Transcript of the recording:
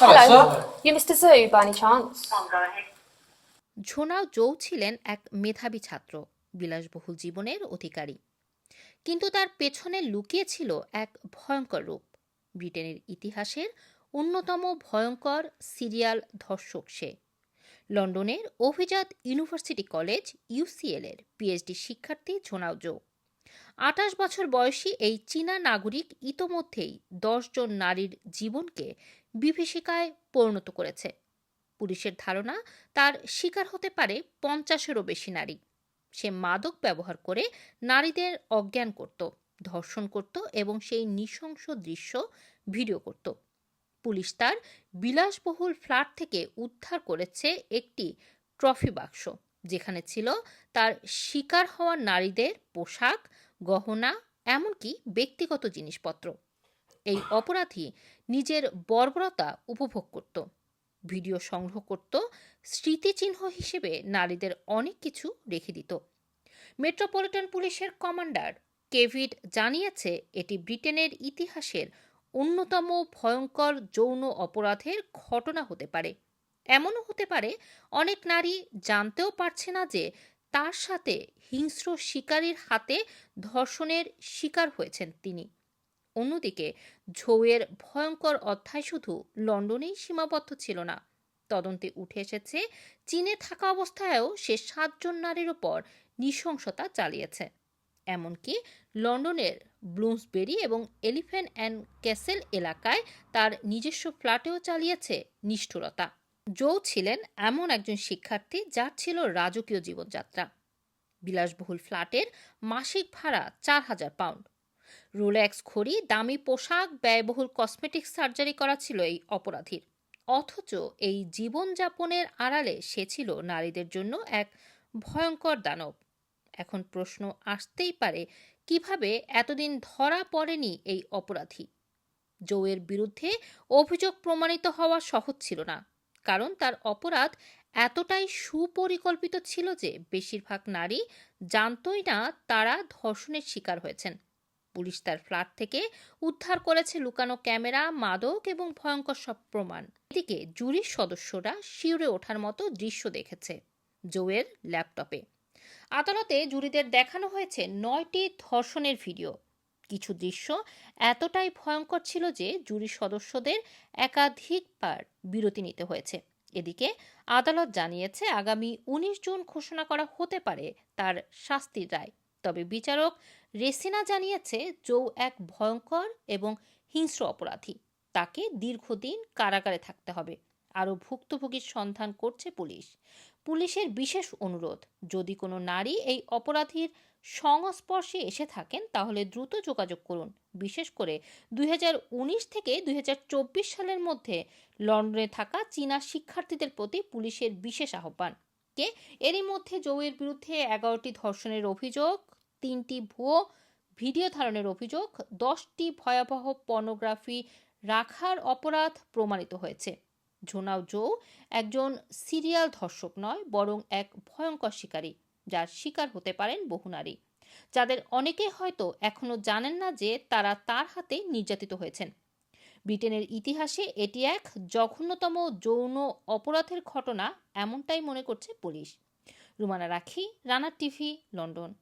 Hello. Mr. Zhu by any chance? ঝোনাও জৌ ছিলেন এক মেধাবী ছাত্র বিলাসবহুল জীবনের অধিকারী কিন্তু তার পেছনে লুকিয়ে ছিল এক ভয়ঙ্কর রূপ ব্রিটেনের ইতিহাসের অন্যতম ভয়ঙ্কর সিরিয়াল ধর্ষক সে লন্ডনের অভিজাত ইউনিভার্সিটি কলেজ ইউসিএল এর পিএইচডি শিক্ষার্থী ঝোনাও জৌ আঠাশ বছর বয়সী এই চীনা নাগরিক ইতোমধ্যেই জন নারীর জীবনকে বিভীষিকায় পরিণত করেছে। পুলিশের ধারণা, তার শিকার হতে পারে পঞ্চাশেরও বেশি নারী। সে মাদক ব্যবহার করে নারীদের অজ্ঞান করত, ধর্ষণ করত এবং সেই নৃশংস দৃশ্য ভিডিও করত। পুলিশ তার বিলাসবহুল ফ্ল্যাট থেকে উদ্ধার করেছে একটি ট্রফি বাক্স। যেখানে ছিল, তার শিকার হওয়া নারীদের পোশাক, গহনা, এমনকি ব্যক্তিগত জিনিসপত্র। এই অপরাধী নিজের বর্বরতা উপভোগ করত, ভিডিও সংগ্রহ করত, স্মৃতিচিহ্ন হিসেবে নারীদের অনেক কিছু রেখে দিত। মেট্রোপলিটন পুলিশের কমান্ডার কেভিড জানিয়েছে, এটি ব্রিটেনের ইতিহাসের অন্যতম ভয়ঙ্কর যৌন অপরাধের ঘটনা হতে পারে। এমনও হতে পারে, অনেক নারী জানতেও পারছে না যে তার সাথে হিংস্র শিকারীর হাতে ধর্ষণের শিকার হয়েছেন তিনি। অন্যদিকে, ঝৌয়ের ভয়ঙ্কর অধ্যায় শুধু লন্ডনেই সীমাবদ্ধ ছিল না। তদন্তে উঠে এসেছে, চীনে থাকা অবস্থায়ও সে সাতজন নারীর ওপর নৃশংসতা চালিয়েছে। এমনকি লন্ডনের ব্লুমসবেরি এবং এলিফ্যান্ট অ্যান্ড ক্যাসেল এলাকায় তার নিজস্ব ফ্ল্যাটেও চালিয়েছে নিষ্ঠুরতা। জো ছিলেন এমন একজন শিক্ষার্থী যার ছিল রাজকীয় জীবনযাত্রা। বিলাসবহুল ফ্ল্যাটের মাসিক ভাড়া চার হাজার পাউন্ড। রোলেক্স ঘড়ি, দামি পোশাক, ব্যয়বহুল কসমেটিক সার্জারি করা ছিল এই অপরাধীর। অথচ এই জীবনযাপনের আড়ালে সে ছিল নারীদের জন্য এক ভয়ঙ্কর দানব। এখন প্রশ্ন আসতেই পারে, কীভাবে এতদিন ধরা পড়েনি এই অপরাধী? জৌয়ের বিরুদ্ধে অভিযোগ প্রমাণিত হওয়া সহজ ছিল না। কারণ তার অপরাধ এতটাই সুপরিকল্পিত ছিল যে বেশিরভাগ নারী জানতই না তারা ধর্ষণের শিকার হয়েছেন। পুলিশ তার ফ্ল্যাট থেকে উদ্ধার করেছে লুকানো ক্যামেরা, মাদক এবং ভয়ঙ্কর সব প্রমাণ। এদিকে জুরির সদস্যরা শিউরে ওঠার মতো দৃশ্য দেখেছে জোয়ের ল্যাপটপে। আদালতে জুরিদের দেখানো হয়েছে নয়টি ধর্ষণের ভিডিও। কিছু দৃশ্য এতটাই ভয়ঙ্কর ছিল যে জুরি সদস্যদের একাধিকবার বিরতি নিতে হয়েছে। এদিকে আদালত জানিয়েছে, আগামী উনিশ জুন ঘোষণা করা হতে পারে তার শাস্তির রায়। তবে বিচারক রেসিনা জানিয়েছে জৌ এক ভয়ঙ্কর এবং হিংস্র অপরাধী। তাকে দীর্ঘদিন কারাগারে থাকতে হবে। আরও ভুক্তভোগীর সন্ধান করছে পুলিশ। পুলিশের বিশেষ অনুরোধ, যদি কোনো নারী এই অপরাধীর সংস্পর্শে এসে থাকেন, তাহলে দ্রুত যোগাযোগ করুন। বিশেষ করে দু হাজার উনিশ থেকে দু হাজার চব্বিশ সালের মধ্যে লন্ডনে থাকা চীনা শিক্ষার্থীদের প্রতি পুলিশের বিশেষ আহ্বান। কে? এরই মধ্যে জৌয়ের বিরুদ্ধে এগারোটি ধর্ষণের অভিযোগ, তিনটি ভুয়ো ভিডিও ধারণের অভিযোগ, দশটি ভয়াবহ পর্নোগ্রাফি রাখার অপরাধ প্রমাণিত হয়েছে। ঝোনাও জৌ একজন সিরিয়াল ধর্ষক নয়, বরং এক ভয়ঙ্কর শিকারী, যার শিকার হতে পারেন বহু নারী। যাদের অনেকে হয়তো এখনও জানেন না যে তারা তার হাতে নির্যাতিত হয়েছেন। ব্রিটেনের ইতিহাসে এটি এক জঘন্যতম যৌন অপরাধের ঘটনা এমনটাই মনে করছে পুলিশ। রুমানা রাখি রানার টিভি, লন্ডন।